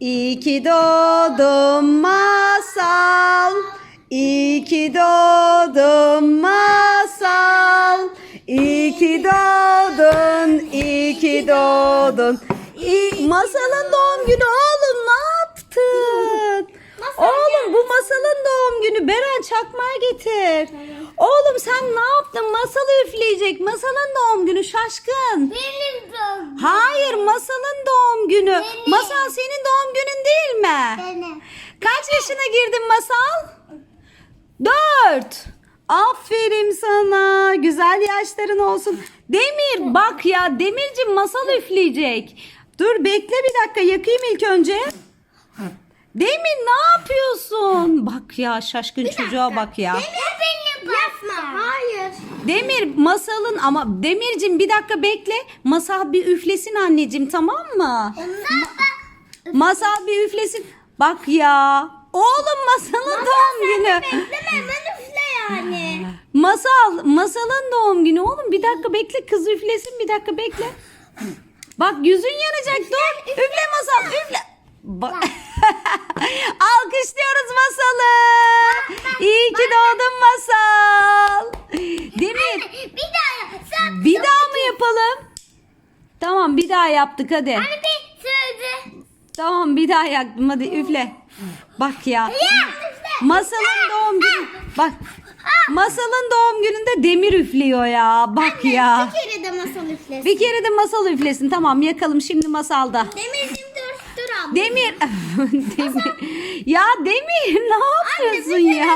İyi ki doğdun masal. İyi ki doğdun masal. İyi ki doğdun, iyi ki doğdun. İyi, masalın doğum günü oğlum ne yaptın? Oğlum bu masalın doğum günü. Beren çakmağı getir. Oğlum sen ne yaptın? Masal üfleyecek. Masalın doğum günü şaşkın. Benim Hayır masalın doğum günü. Benim. Masal senin doğum günün değil mi? Benim. Kaç yaşına girdin masal? Dört. Aferin sana. Güzel yaşların olsun. Demir bak ya Demircim masal üfleyecek. Dur bekle bir dakika yakayım ilk önce. Demir ne yapıyorsun? Bak ya şaşkın çocuğa bak ya. Demir benim Yapma. Demir masalın ama Demircim bir dakika bekle. Masal bir üflesin anneciğim tamam mı? Masal bir üflesin. Bak ya. Oğlum masalın doğum günü. Bekleme hemen üfle yani. Masal, masalın doğum günü oğlum. Bir dakika bekle kız üflesin bir dakika bekle. Bak yüzün yanacak dur. Üfle masal üfle. Bak. Alkışlıyoruz masalı. İyi ki doğdun masal. Demir Bir daha yap. Sen bir daha mı yapalım? Tamam bir daha yaptık hadi. Hani bir. Tamam bir daha yaktım hadi üfle. Bak ya. Masalın doğum günü. Bak. Masalın doğum gününde demir üflüyor ya. Bak ya. Bir kere de masal üflesin. Bir kere de masal üflesin. Tamam yakalım şimdi masalda. Demircim dur dur abla. Demir. Demir. Ya Demir ne Anne yapıyorsun ya?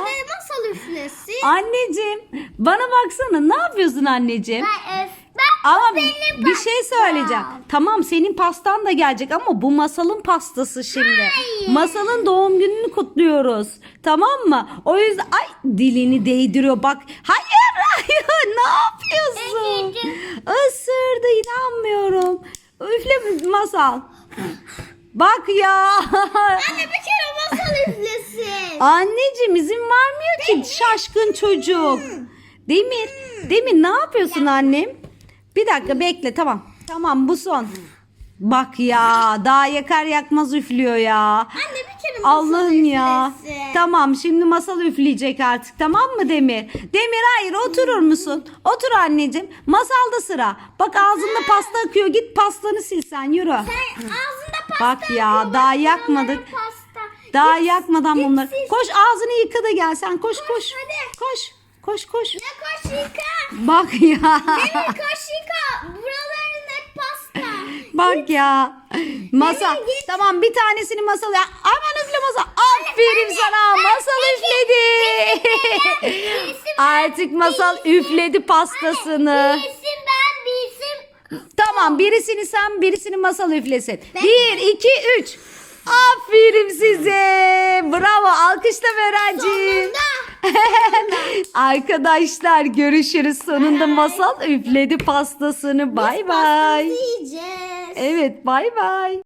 Üflesin. Anneciğim bana baksana ne yapıyorsun anneciğim? Ben, ben, Ama bir şey pastam. söyleyeceğim. Tamam senin pastan da gelecek ama bu masalın pastası şimdi. Hayır. Masalın doğum gününü kutluyoruz. Tamam mı? O yüzden ay dilini değdiriyor bak. Hayır hayır ne yapıyorsun? Isırdı inanmıyorum. Üfle masal. Bak ya. Anne bir. Anneciğim izin vermiyor ki şaşkın çocuk. Demir, Demir ne yapıyorsun annem? Bir dakika bekle tamam. Tamam bu son. Bak ya daha yakar yakmaz üflüyor ya. Anne bir kere masal Allah'ım ya. üflesin. Tamam şimdi masal üfleyecek artık tamam mı Demir? Demir hayır oturur musun? Otur anneciğim. Masalda sıra. Bak ağzında pasta akıyor git pastanı sil sen yürü. Sen ağzında pasta Bak ya, akıyor, daha bak, yakmadık. Daha yakmadan git bunları. Koş ağzını yıka da gel sen koş koş. hadi. Koş. Koş koş. Ne koş yıka. Bak ya. Demir koş yıka. Buraların hep pasta. Bak ya. Masa. Git. Tamam bir tanesini masal ya. Aman üfle masal. Aferin anne, sana. ben- Masal peki, üfledi. ben, Artık masal üfledi pastasını. Birisi ben birisi. Tamam birisini sen birisini masal üflesin. Bir, iki, üç. Aferin size. Bravo. Alkışla Berenciğim. Arkadaşlar görüşürüz. Sonunda masal üfledi pastasını. Bay bay. Yiyeceğiz. Evet bay bay.